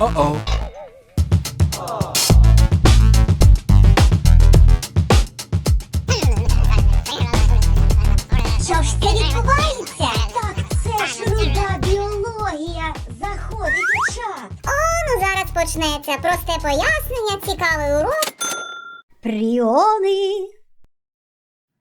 Uh-oh. Що ж це відбувається? Так, це ж руда біологія. Заходить у чат. О, ну зараз почнеться просте пояснення, цікавий урок. Пріони.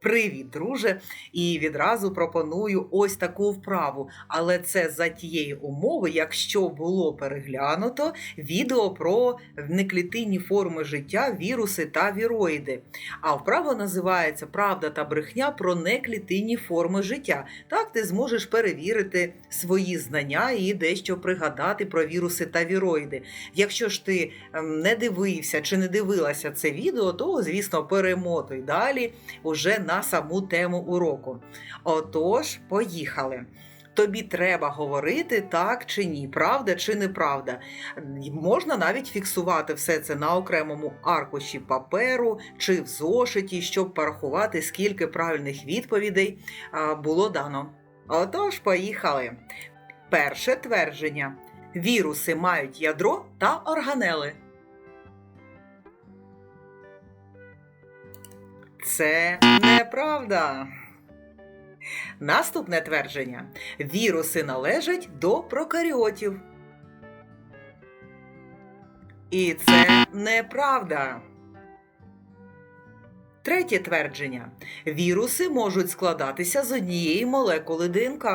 Привіт, друже! І відразу пропоную ось таку вправу. Але це за тієї умови, якщо було переглянуто відео про неклітинні форми життя, віруси та віроїди. А вправа називається Правда та брехня про неклітинні форми життя. Так ти зможеш перевірити свої знання і дещо пригадати про віруси та віроїди. Якщо ж ти ем, не дивився чи не дивилася це відео, то звісно перемотуй далі уже на саму тему уроку. Отож, поїхали. Тобі треба говорити так чи ні, правда чи неправда. Можна навіть фіксувати все це на окремому аркуші паперу чи в зошиті, щоб порахувати, скільки правильних відповідей було дано. Отож, поїхали. Перше твердження: віруси мають ядро та органели. Це неправда. Наступне твердження: віруси належать до прокаріотів. І це неправда. Третє твердження: віруси можуть складатися з однієї молекули ДНК.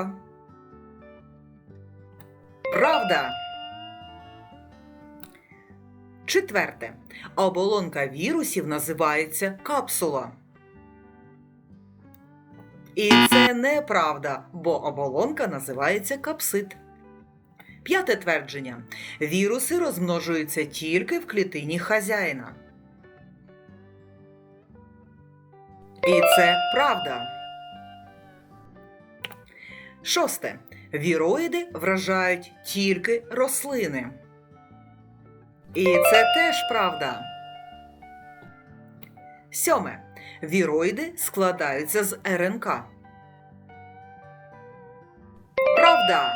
Правда. Четверте. Оболонка вірусів називається капсула. І це неправда, бо оболонка називається капсид. П'яте твердження. Віруси розмножуються тільки в клітині хазяїна. І це правда. Шосте. Віроїди вражають тільки рослини. І це теж правда. Сьоме. Віроїди складаються з РНК. Правда.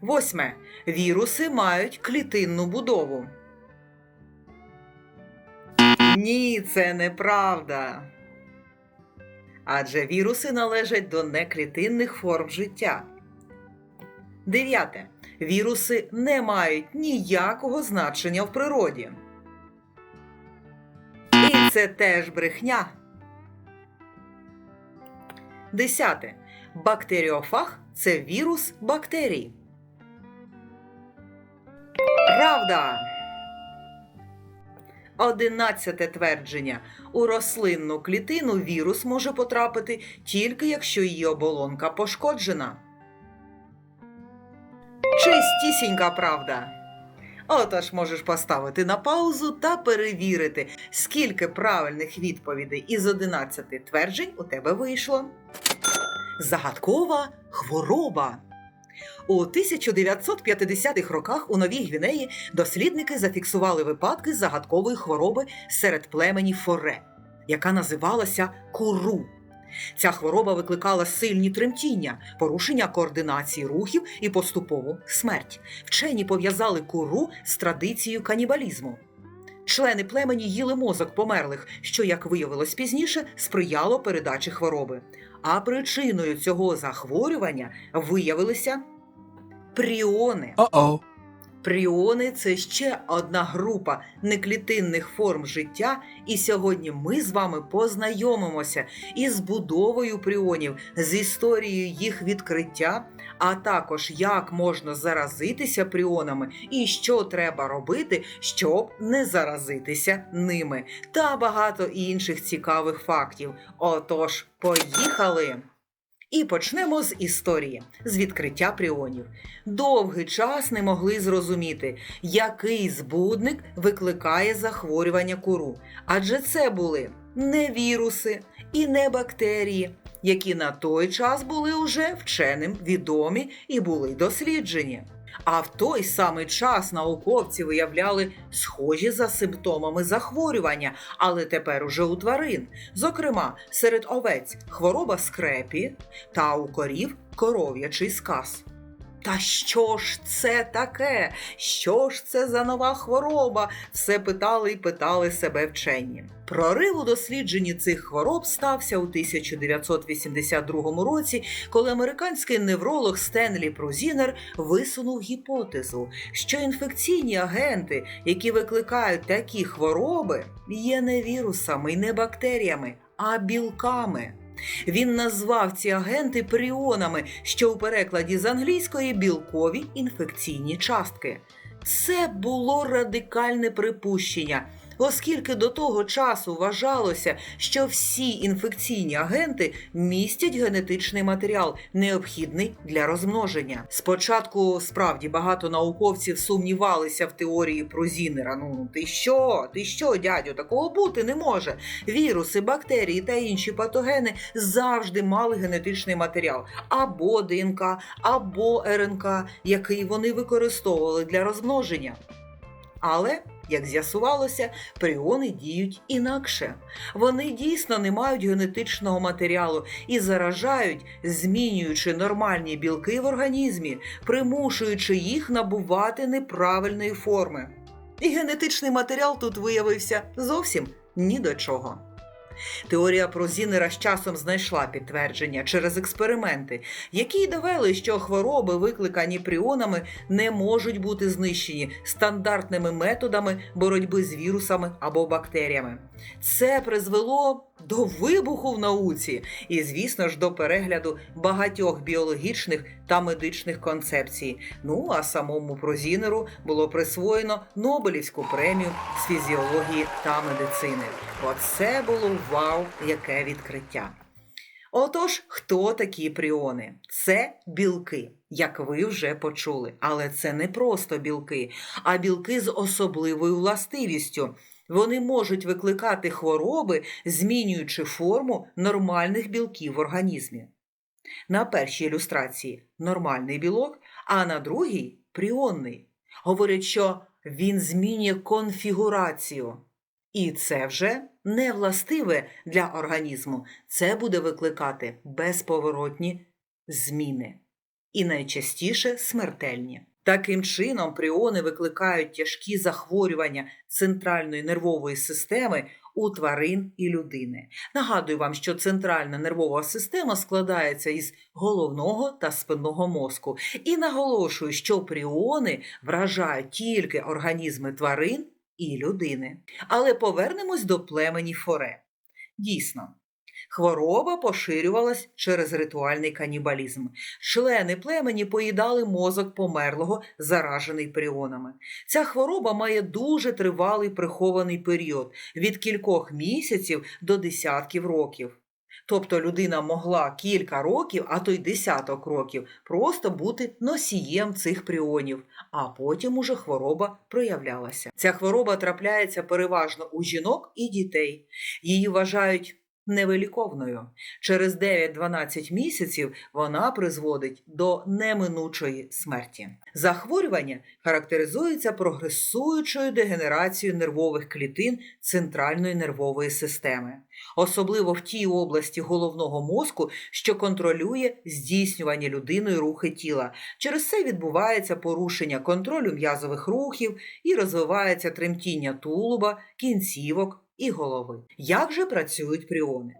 Восьме. Віруси мають клітинну будову. Ні, це неправда. Адже віруси належать до неклітинних форм життя. Дев'яте. Віруси не мають ніякого значення в природі. І це теж брехня. Десяте. Бактеріофаг це вірус бактерій. Правда. Одинадцяте твердження. У рослинну клітину вірус може потрапити тільки якщо її оболонка пошкоджена. Чистісінька правда. Отож можеш поставити на паузу та перевірити, скільки правильних відповідей із 11 тверджень у тебе вийшло. Загадкова хвороба. У 1950-х роках у Новій Гвінеї дослідники зафіксували випадки загадкової хвороби серед племені Форе, яка називалася куру. Ця хвороба викликала сильні тремтіння, порушення координації рухів і поступову смерть. Вчені пов'язали куру з традицією канібалізму. Члени племені їли мозок померлих, що, як виявилось пізніше, сприяло передачі хвороби. А причиною цього захворювання виявилися пріони. Uh-oh. Пріони це ще одна група неклітинних форм життя, і сьогодні ми з вами познайомимося із будовою пріонів, з історією їх відкриття, а також як можна заразитися пріонами і що треба робити, щоб не заразитися ними, та багато інших цікавих фактів. Отож, поїхали! І почнемо з історії, з відкриття пріонів. Довгий час не могли зрозуміти, який збудник викликає захворювання куру. Адже це були не віруси і не бактерії, які на той час були уже вченим відомі і були досліджені. А в той самий час науковці виявляли схожі за симптомами захворювання, але тепер уже у тварин. Зокрема, серед овець хвороба скрепі та у корів коров'ячий сказ. Та що ж це таке? Що ж це за нова хвороба? Все питали і питали себе вчені. Прорив у дослідженні цих хвороб стався у 1982 році, коли американський невролог Стенлі Прозінер висунув гіпотезу, що інфекційні агенти, які викликають такі хвороби, є не вірусами і не бактеріями, а білками. Він назвав ці агенти пріонами, що у перекладі з англійської білкові інфекційні частки. Це було радикальне припущення, оскільки до того часу вважалося, що всі інфекційні агенти містять генетичний матеріал, необхідний для розмноження. Спочатку справді багато науковців сумнівалися в теорії про Зінера. Ну ти що? Ти що, дядю? Такого бути не може. Віруси, бактерії та інші патогени завжди мали генетичний матеріал або ДНК, або РНК, який вони використовували для розмноження. Але, як з'ясувалося, пріони діють інакше. Вони дійсно не мають генетичного матеріалу і заражають, змінюючи нормальні білки в організмі, примушуючи їх набувати неправильної форми. І генетичний матеріал тут виявився зовсім ні до чого. Теорія про Зінера з часом знайшла підтвердження через експерименти, які довели, що хвороби, викликані пріонами, не можуть бути знищені стандартними методами боротьби з вірусами або бактеріями. Це призвело до вибуху в науці і, звісно ж, до перегляду багатьох біологічних та медичних концепцій. Ну а самому Прозінеру було присвоєно Нобелівську премію з фізіології та медицини. Оце було вау, яке відкриття. Отож, хто такі пріони? Це білки, як ви вже почули. Але це не просто білки, а білки з особливою властивістю. Вони можуть викликати хвороби, змінюючи форму нормальних білків в організмі. На першій ілюстрації нормальний білок, а на другій пріонний. Говорять, що він змінює конфігурацію. І це вже не властиве для організму. Це буде викликати безповоротні зміни. І найчастіше смертельні. Таким чином, пріони викликають тяжкі захворювання центральної нервової системи у тварин і людини. Нагадую вам, що центральна нервова система складається із головного та спинного мозку. І наголошую, що пріони вражають тільки організми тварин і людини. Але повернемось до племені Форе. Дійсно. Хвороба поширювалась через ритуальний канібалізм. Члени племені поїдали мозок померлого, заражений пріонами. Ця хвороба має дуже тривалий прихований період від кількох місяців до десятків років. Тобто людина могла кілька років, а то й десяток років, просто бути носієм цих пріонів, а потім уже хвороба проявлялася. Ця хвороба трапляється переважно у жінок і дітей. Її вважають невиліковною. Через 9-12 місяців вона призводить до неминучої смерті. Захворювання характеризується прогресуючою дегенерацією нервових клітин центральної нервової системи, особливо в тій області головного мозку, що контролює здійснювання людиною рухи тіла. Через це відбувається порушення контролю м'язових рухів і розвивається тремтіння тулуба, кінцівок і голови. Як же працюють пріони?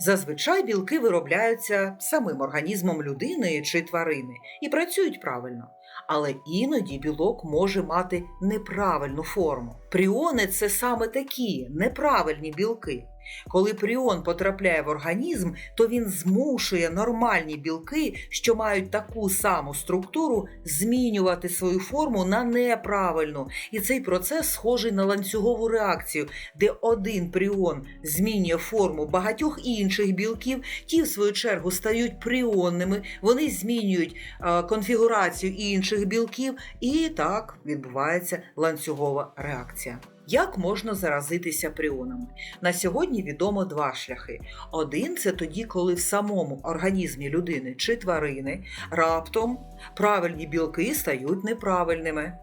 Зазвичай білки виробляються самим організмом людини чи тварини і працюють правильно. Але іноді білок може мати неправильну форму. Пріони це саме такі неправильні білки. Коли пріон потрапляє в організм, то він змушує нормальні білки, що мають таку саму структуру, змінювати свою форму на неправильну. І цей процес схожий на ланцюгову реакцію, де один пріон змінює форму багатьох інших білків, ті, в свою чергу, стають пріонними, вони змінюють е, конфігурацію інших білків, і так відбувається ланцюгова реакція. Як можна заразитися пріонами? На сьогодні відомо два шляхи. Один це тоді, коли в самому організмі людини чи тварини раптом правильні білки стають неправильними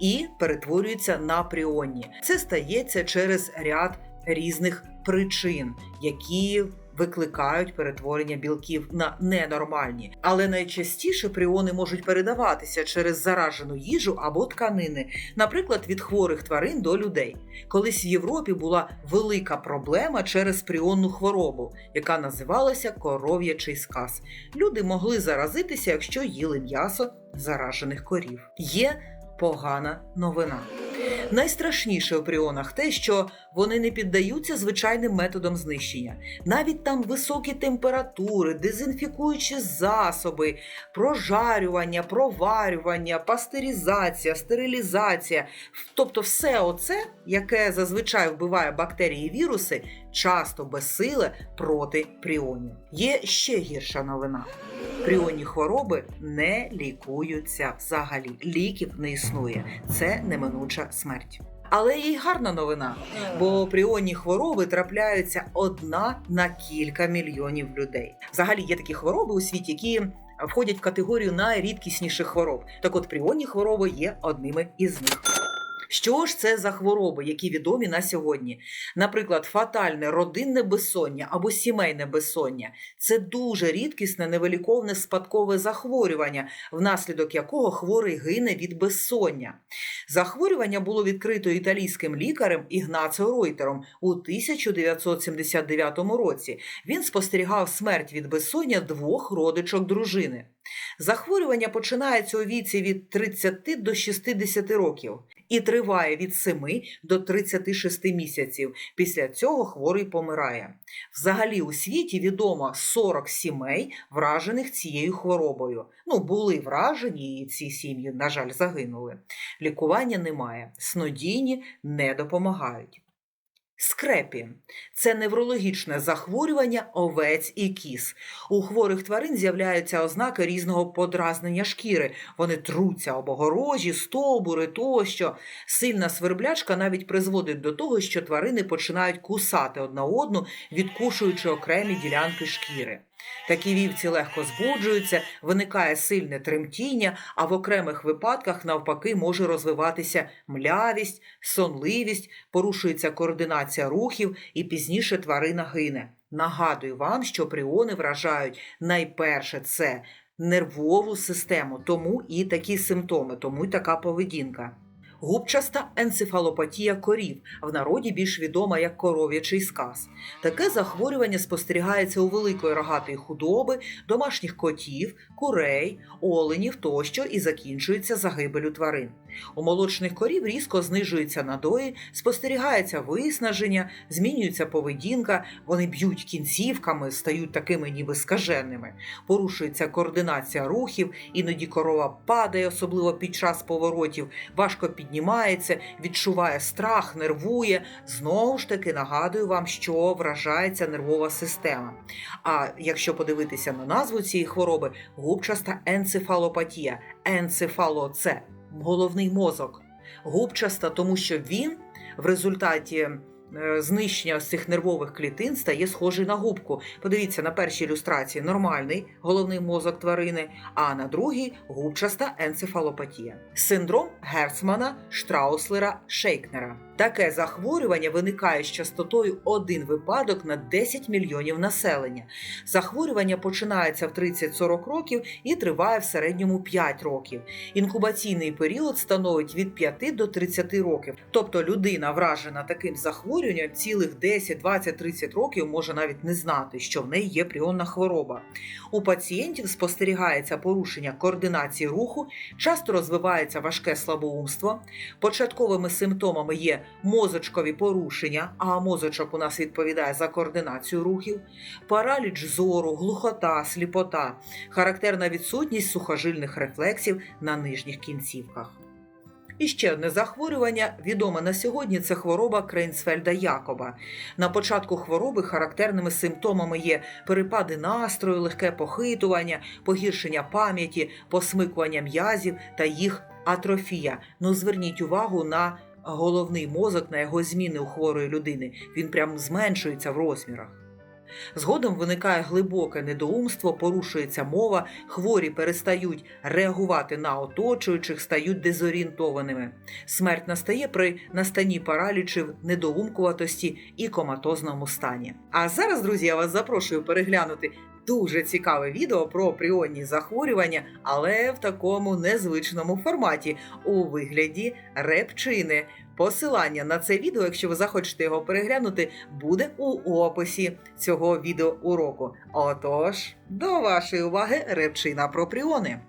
і перетворюються на пріонні. Це стається через ряд різних причин, які викликають перетворення білків на ненормальні. Але найчастіше пріони можуть передаватися через заражену їжу або тканини, наприклад, від хворих тварин до людей. Колись в Європі була велика проблема через пріонну хворобу, яка називалася коров'ячий сказ. Люди могли заразитися, якщо їли м'ясо заражених корів. Є погана новина. Найстрашніше у пріонах те, що вони не піддаються звичайним методам знищення. Навіть там високі температури, дезінфікуючі засоби, прожарювання, проварювання, пастеризація, стерилізація. Тобто, все оце, яке зазвичай вбиває бактерії і віруси, часто безсиле проти пріонів. Є ще гірша новина. Пріонні хвороби не лікуються взагалі. Ліків не існує. Це неминуча смерть. Але є й гарна новина, бо пріонні хвороби трапляються одна на кілька мільйонів людей. Взагалі є такі хвороби у світі, які входять в категорію найрідкісніших хвороб. Так от пріонні хвороби є одними із них. Що ж це за хвороби, які відомі на сьогодні? Наприклад, фатальне родинне безсоння або сімейне безсоння це дуже рідкісне невиліковне спадкове захворювання, внаслідок якого хворий гине від безсоння. Захворювання було відкрито італійським лікарем Ігнаціо Ройтером у 1979 році. Він спостерігав смерть від безсоння двох родичок дружини. Захворювання починається у віці від 30 до 60 років і триває від 7 до 36 місяців. Після цього хворий помирає. Взагалі у світі відомо 40 сімей, вражених цією хворобою. Ну, були вражені, і ці сім'ї, на жаль, загинули. Лікування немає, снодійні не допомагають. Скрепі це неврологічне захворювання овець і кіз. У хворих тварин з'являються ознаки різного подразнення шкіри. Вони труться об огорожі, стовбури тощо. Сильна сверблячка навіть призводить до того, що тварини починають кусати одна одну, відкушуючи окремі ділянки шкіри. Такі вівці легко збуджуються, виникає сильне тремтіння, а в окремих випадках, навпаки, може розвиватися млявість, сонливість, порушується координація рухів і пізніше тварина гине. Нагадую вам, що пріони вражають найперше це нервову систему, тому і такі симптоми, тому і така поведінка. Губчаста енцефалопатія корів, в народі більш відома як коров'ячий сказ. Таке захворювання спостерігається у великої рогатої худоби, домашніх котів, курей, оленів тощо і закінчується загибелю тварин. У молочних корів різко знижується надої, спостерігається виснаження, змінюється поведінка, вони б'ють кінцівками, стають такими ніби скаженими. Порушується координація рухів, іноді корова падає, особливо під час поворотів, важко піднімається, відчуває страх, нервує. Знову ж таки нагадую вам, що вражається нервова система. А якщо подивитися на назву цієї хвороби, губчаста енцефалопатія. Енцефало це головний мозок. Губчаста, тому що він в результаті знищення ось цих нервових клітин стає схожий на губку. Подивіться на першій ілюстрації нормальний головний мозок тварини, а на другій губчаста енцефалопатія. Синдром Герцмана, Штрауслера, Шейкнера. Таке захворювання виникає з частотою один випадок на 10 мільйонів населення. Захворювання починається в 30-40 років і триває в середньому 5 років. Інкубаційний період становить від 5 до 30 років. Тобто людина, вражена таким захворюванням, цілих 10, 20, 30 років може навіть не знати, що в неї є пріонна хвороба. У пацієнтів спостерігається порушення координації руху, часто розвивається важке слабоумство. Початковими симптомами є мозочкові порушення, а мозочок у нас відповідає за координацію рухів, параліч зору, глухота, сліпота, характерна відсутність сухожильних рефлексів на нижніх кінцівках. І ще одне захворювання, відоме на сьогодні, це хвороба Крейнсфельда Якоба. На початку хвороби характерними симптомами є перепади настрою, легке похитування, погіршення пам'яті, посмикування м'язів та їх атрофія. Ну зверніть увагу на головний мозок, на його зміни у хворої людини. Він прям зменшується в розмірах. Згодом виникає глибоке недоумство, порушується мова, хворі перестають реагувати на оточуючих, стають дезорієнтованими. Смерть настає при настанні паралічів, недоумкуватості і коматозному стані. А зараз, друзі, я вас запрошую переглянути дуже цікаве відео про пріонні захворювання, але в такому незвичному форматі у вигляді репчини. Посилання на це відео, якщо ви захочете його переглянути, буде у описі цього відеоуроку. Отож, до вашої уваги репчина про пріони.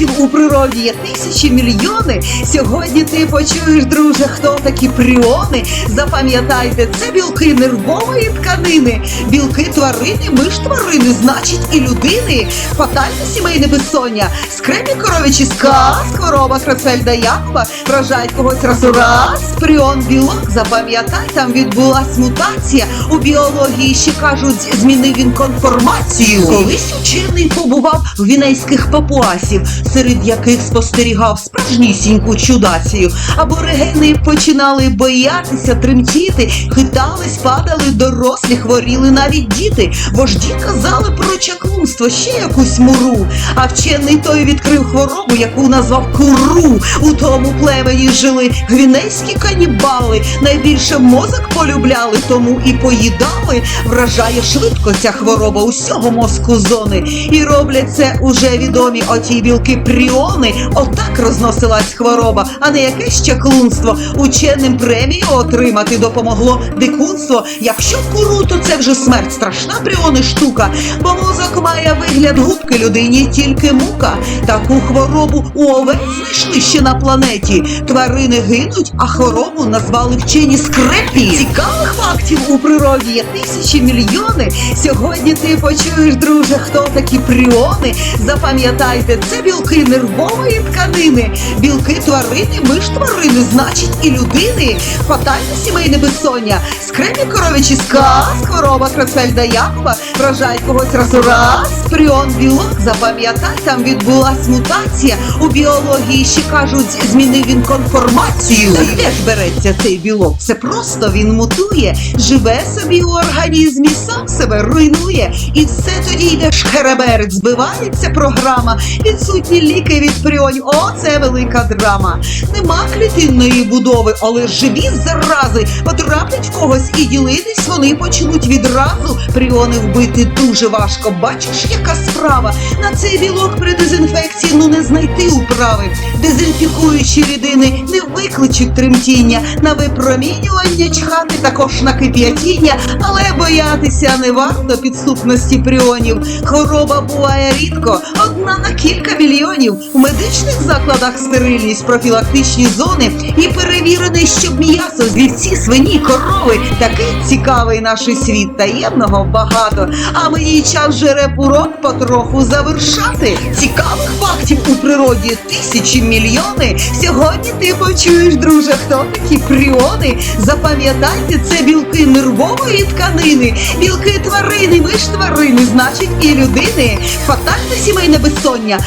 Цікавих у природі є тисячі мільйони. Сьогодні ти почуєш, друже, хто такі пріони. Запам'ятайте, це білки нервової тканини, білки тварини, ми ж тварини, значить і людини. Фатальне сімейне безсоння, скрепі коровичі сказ, хвороба Крацельда Якова, вражають когось раз у раз. Пріон білок, запам'ятай, там відбулась мутація. У біології ще кажуть, змінив він конформацію. Колись учений побував в вінейських папуасів, серед яких спостерігав справжнісіньку чудацію. Аборигени починали боятися, тремтіти, хитались, падали, дорослі, хворіли навіть діти. Вожді казали про чаклунство, ще якусь муру. А вчений той відкрив хворобу, яку назвав куру. У тому племені жили гвінейські канібали. Найбільше мозок полюбляли, тому і поїдали. Вражає швидко ця хвороба усього мозку зони. І роблять це уже відомі оті білки пріони. Отак розносилась хвороба, а не якесь чаклунство. Ученим премію отримати допомогло дикунство. Якщо куру, то це вже смерть, страшна пріони штука. Бо мозок має вигляд губки людині, тільки мука. Таку хворобу у овець знайшли ще на планеті. Тварини гинуть, а хворобу назвали вчені скрепі. Цікавих фактів у природі є тисячі мільйони. Сьогодні ти почуєш, друже, хто такі пріони. Запам'ятайте, це білки нервової тканини, білки тварини, ми ж тварини, значить і людини. Фатальне сімейне безсоння, скрепі коровичі сказ, хвороба Крацельда Якова, вражають когось раз у раз. Пріон білок, запам'ятай, там відбулась мутація. У біології ще кажуть, змінив він конформацію. Де ж береться цей білок? Це просто він мутує, живе собі у організмі, сам себе руйнує. І все тоді йде шхереберт, збивається програма, відсутні ліки від пріонів. О, це велика драма. Нема клітинної будови, але живі зарази потраплять в когось і ділитись вони почнуть відразу. Пріони вбити дуже важко. Бачиш, яка справа? На цей білок при дезінфекції ну не знайти управи. Дезінфікуючі рідини не викличуть тремтіння, на випромінювання чхати також на кип'ятіння, але боятися не варто підступності пріонів. Хвороба буває рідко, одна на кілька мільйонів. У медичних закладах стерильність, профілактичні зони і перевірений, щоб м'ясо з вівці, свині, корови. Такий цікавий наш світ таємного багато. А мені час жереб урок потроху завершати. Цікавих фактів у природі тисячі мільйони. Сьогодні ти почуєш, друже, хто такі пріони. Запам'ятайте, це білки нервової тканини, білки тварини, ми ж тварини, значить і людини. Фатальне сімейне безсоння,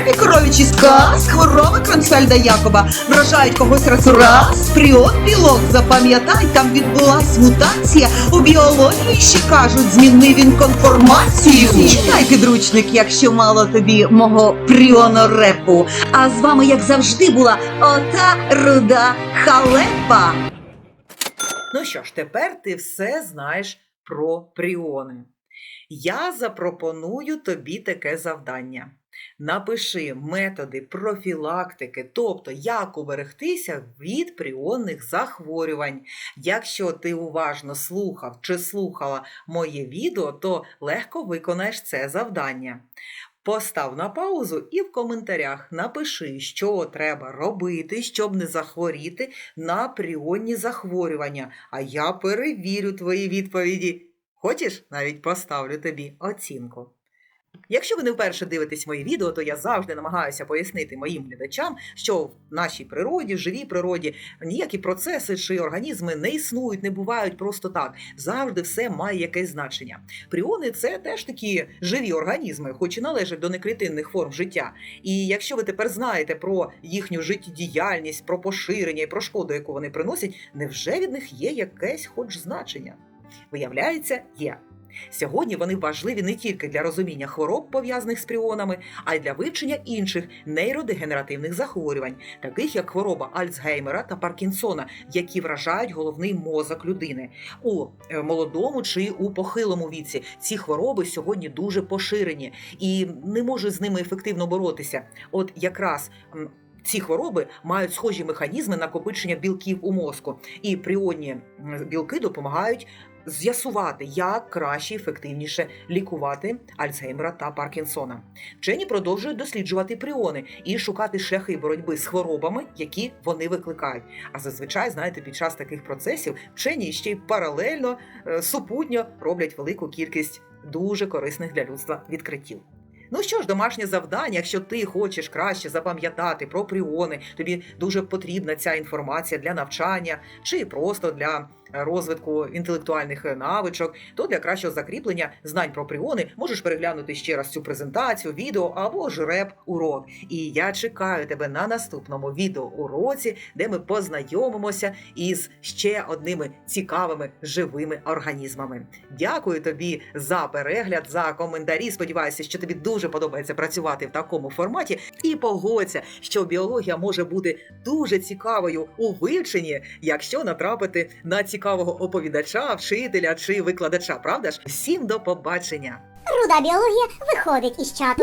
скрепі коровичі сказ, хвороби Кронфельда Якоба, вражають когось раз у раз. Пріон білок, запам'ятай, там відбулась мутація. У біології ще кажуть, змінив він конформацію. Читай підручник, якщо мало тобі мого пріонорепу. А з вами, як завжди, була ота руда халепа. Ну що ж, тепер ти все знаєш про пріони. Я запропоную тобі таке завдання. Напиши методи профілактики, тобто як уберегтися від пріонних захворювань. Якщо ти уважно слухав чи слухала моє відео, то легко виконаєш це завдання. Постав на паузу і в коментарях напиши, що треба робити, щоб не захворіти на пріонні захворювання. А я перевірю твої відповіді. Хочеш, навіть поставлю тобі оцінку. Якщо ви не вперше дивитесь мої відео, то я завжди намагаюся пояснити моїм глядачам, що в нашій природі, живій природі, ніякі процеси чи організми не існують, не бувають просто так. Завжди все має якесь значення. Пріони це теж такі живі організми, хоч і належать до неклітинних форм життя. І якщо ви тепер знаєте про їхню життєдіяльність, про поширення і про шкоду, яку вони приносять, невже від них є якесь хоч значення? Виявляється, є. Сьогодні вони важливі не тільки для розуміння хвороб, пов'язаних з пріонами, а й для вивчення інших нейродегенеративних захворювань, таких як хвороба Альцгеймера та Паркінсона, які вражають головний мозок людини у е, молодому чи у похилому віці. Ці хвороби сьогодні дуже поширені і не можуть з ними ефективно боротися. От якраз. Ці хвороби мають схожі механізми накопичення білків у мозку, і пріонні білки допомагають з'ясувати, як краще і ефективніше лікувати Альцгеймера та Паркінсона. Вчені продовжують досліджувати пріони і шукати шляхи боротьби з хворобами, які вони викликають. А зазвичай, знаєте, під час таких процесів вчені ще й паралельно е, супутньо роблять велику кількість дуже корисних для людства відкриттів. Ну що ж, домашнє завдання, якщо ти хочеш краще запам'ятати про пріони, тобі дуже потрібна ця інформація для навчання чи просто для розвитку інтелектуальних е, навичок, то для кращого закріплення знань про пріони можеш переглянути ще раз цю презентацію, відео або ж реп урок. І я чекаю тебе на наступному відео уроці, де ми познайомимося із ще одними цікавими живими організмами. Дякую тобі за перегляд, за коментарі. Сподіваюся, що тобі дуже подобається працювати в такому форматі. І погодься, що біологія може бути дуже цікавою у вивченні, якщо натрапити на цікавого оповідача, вчителя чи викладача. Правда ж? Всім до побачення! Руда біологія виходить із чату.